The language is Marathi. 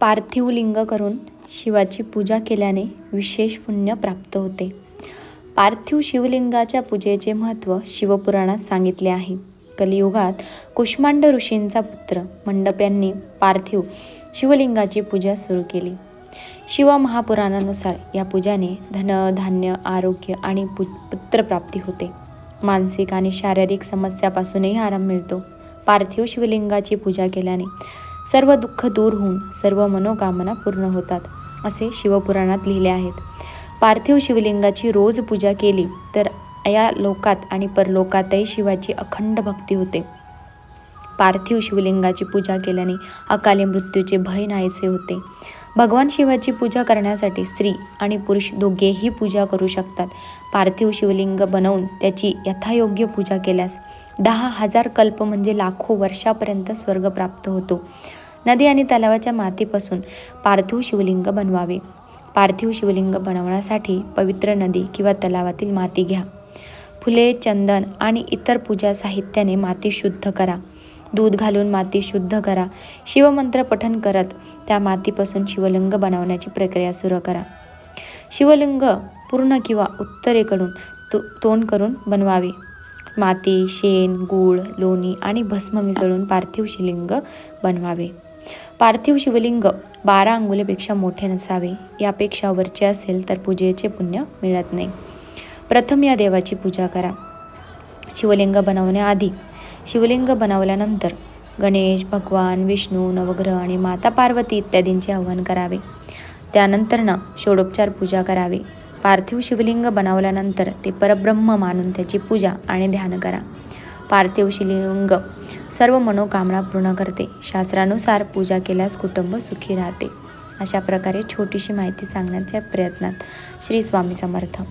पार्थिव लिंग करून शिवाची पूजा केल्याने विशेष पुण्य प्राप्त होते. पार्थिव शिवलिंगाच्या पूजेचे महत्त्व शिवपुराणात सांगितले आहे. कलियुगात कुष्मांड ऋषींचा पुत्र मंडप यांनी पार्थिव शिवलिंगाची पूजा सुरू केली. शिव महापुराणानुसार या पूजाने धन धान्य आरोग्य आणि पु पुत्रप्राप्ती होते. मानसिक आणि शारीरिक समस्यापासूनही आराम मिळतो. पार्थिव शिवलिंगाची पूजा केल्याने सर्व दुःख दूर होऊन सर्व मनोकामना पूर्ण होतात असे शिवपुराणात लिहिले आहेत. पार्थिव शिवलिंगाची रोज पूजा केली तर या लोकात आणि परलोकातही शिवाची अखंड भक्ती होते. पार्थिव शिवलिंगाची पूजा केल्याने अकाली मृत्यूचे भय नाहीसे होते. भगवान शिवाची पूजा करण्यासाठी स्त्री आणि पुरुष दोघेही पूजा करू शकतात. पार्थिव शिवलिंग बनवून त्याची यथायोग्य पूजा केल्यास दहा हजार कल्प म्हणजे लाखो वर्षापर्यंत स्वर्ग प्राप्त होतो. नदी आणि तलावाच्या मातीपासून पार्थिव शिवलिंग बनवावे. पार्थिव शिवलिंग बनवण्यासाठी पवित्र नदी किंवा तलावातील माती घ्या. फुले चंदन आणि इतर पूजा साहित्याने माती शुद्ध करा. दूध घालून माती शुद्ध करा. शिवमंत्र पठन करत त्या मातीपासून शिवलिंग बनवण्याची प्रक्रिया सुरू करा. शिवलिंग पूर्ण किंवा उत्तरेकडून तो तोंड करून बनवावे. माती शेण गूळ लोणी आणि भस्म मिसळून पार्थिव शिवलिंग बनवावे. पार्थिव शिवलिंग बारा अंगुलीपेक्षा मोठे नसावे. यापेक्षा वरचे असेल तर पूजेचे पुण्य मिळत नाही. प्रथम या देवाची पूजा करा. शिवलिंग बनवण्याआधी शिवलिंग बनवल्यानंतर गणेश भगवान विष्णू नवग्रह आणि माता पार्वती इत्यादींचे आवाहन करावे. त्यानंतरनं षोडोपचार पूजा करावी. पार्थिव शिवलिंग बनवल्यानंतर ते परब्रह्म मानून त्याची पूजा आणि ध्यान करा. पार्थिव शिवलिंग सर्व मनोकामना पूर्ण करते. शास्त्रानुसार पूजा केल्यास कुटुंब सुखी राहते. अशा प्रकारे छोटीशी माहिती सांगण्याच्या प्रयत्नात श्री स्वामी समर्थ.